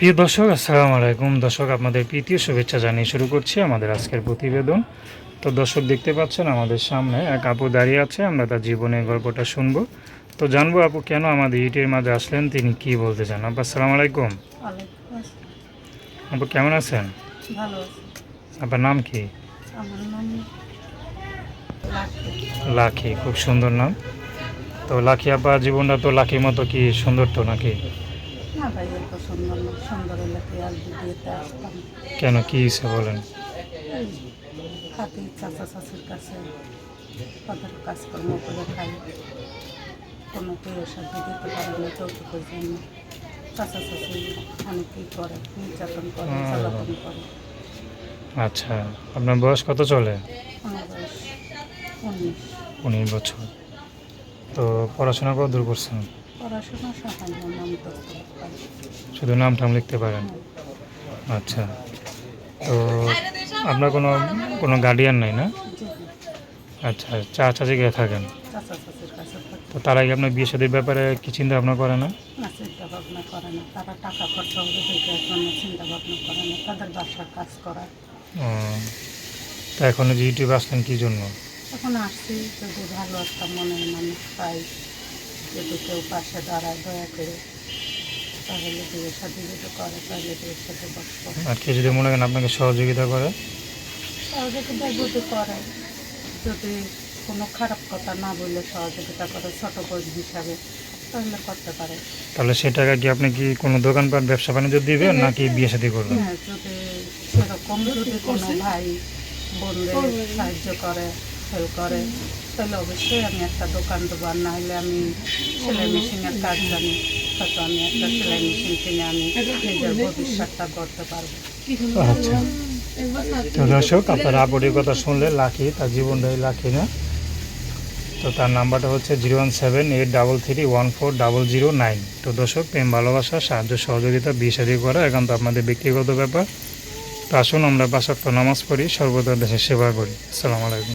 প্রিয় দর্শক আসসালামু আলাইকুম। দর্শক আপনাদের প্রীতীয় শুভেচ্ছা জানিয়ে শুরু করছি আমাদের আজকের প্রতিবেদন। তো দর্শক দেখতে পাচ্ছেন আমাদের সামনে এক আপু দাঁড়িয়ে আছে আমরা তার জীবনের গল্পটা শুনব। তো জানব আপু কেন আমাদের ইটের মাঝে আসলেন তিনি কি বলতে চান? আপু আসসালামু আলাইকুম। আপু কেমন আছেন? আপনার নাম কি? লাখি খুব সুন্দর নাম। তো লাখি আপার জীবনটা তো লাখির মতো কি সুন্দর তো নাকি? না ভাই এত সুন্দর না সুন্দর হলে আর বিয়েতে আসতাম। কেন কি হিসেবে বলেন? চাচা চাচির কাছে তাদের কাজকর্ম করে খাই। কোনো কেউ সাথে দিতে পারে না যৌতুকের জন্য। চাচা চাচি অনেকেই করে নির্যাতন করে আচ্ছা আপনার বয়স কত চলে? আমার বয়স উনিশ। উনিশ বছর। তো পড়াশোনা কত দূর করছেন? পড়াশোনা সাহায্য নাম করতে পারি শুধু নাম টাম লিখতে পারেন? আচ্ছা। তো আপনার কোনো কোনো গার্ডিয়ান নাই না? আচ্ছা চা চাচি গিয়ে থাকেন? তো তার আগে আপনার বিয়ে শাদীর ব্যাপারে কি চিন্তা ভাবনা করে না? চিন্তা ভাবনা করে না। তারা টাকা খরচা হবে দেখার জন্য চিন্তা ভাবনা করে না। তাদের বাসার কাজ করা। ও, তা এখন যে ইউটিউব আসলেন কী জন্য? এখন আসছি যদি ভালো একটা মনের মানুষ পাই। যদি কেউ পাশে দাঁড়ায় দয়া করে তাহলে বিয়ের সাথে যদি করে তাহলে বিয়ের সাথে বসবো আর কেউ যদি মনে করেন আপনাকে সহযোগিতা করে? সহযোগিতা যদি করে যদি কোনো খারাপ কথা না বললে সহযোগিতা করে ছোট বোন হিসাবে তাহলে করতে পারে। তাহলে সে টাকা কি আপনি কি কোনো দোকানপাট ব্যবসা বাণিজ্য দিবেন নাকি বিয়ে শাদী করবেন? হ্যাঁ যদি সেরকম যদি কোনো ভাই বোনদের সাহায্য করে হেল্প করে, তাহলে অবশ্যই আমি একটা দোকান দেবো। আর না হলে আমি সেলাই মেশিনের কাজ জানি, হয়তো আমি একটা সেলাই মেশিন কিনে আমি নিজের ভবিষ্যৎটা করতে পারব। আচ্ছা। আপনার আপুটির কথা শুনলে লাকি, তার জীবনটাই লাকি না? তো তার নাম্বারটা হচ্ছে zero one seven eight double three one four double zero nine. তো দর্শক, প্রেম, ভালোবাসা, সাহায্য, সহযোগিতা বিয়ে শাদী করা একান্ত আপনাদের ব্যক্তিগত ব্যাপার। তো আসুন, আমরা বাসাক্ত নামাজ পড়ি, সর্বদা দেশের সেবা করি। আসসালামু আলাইকুম।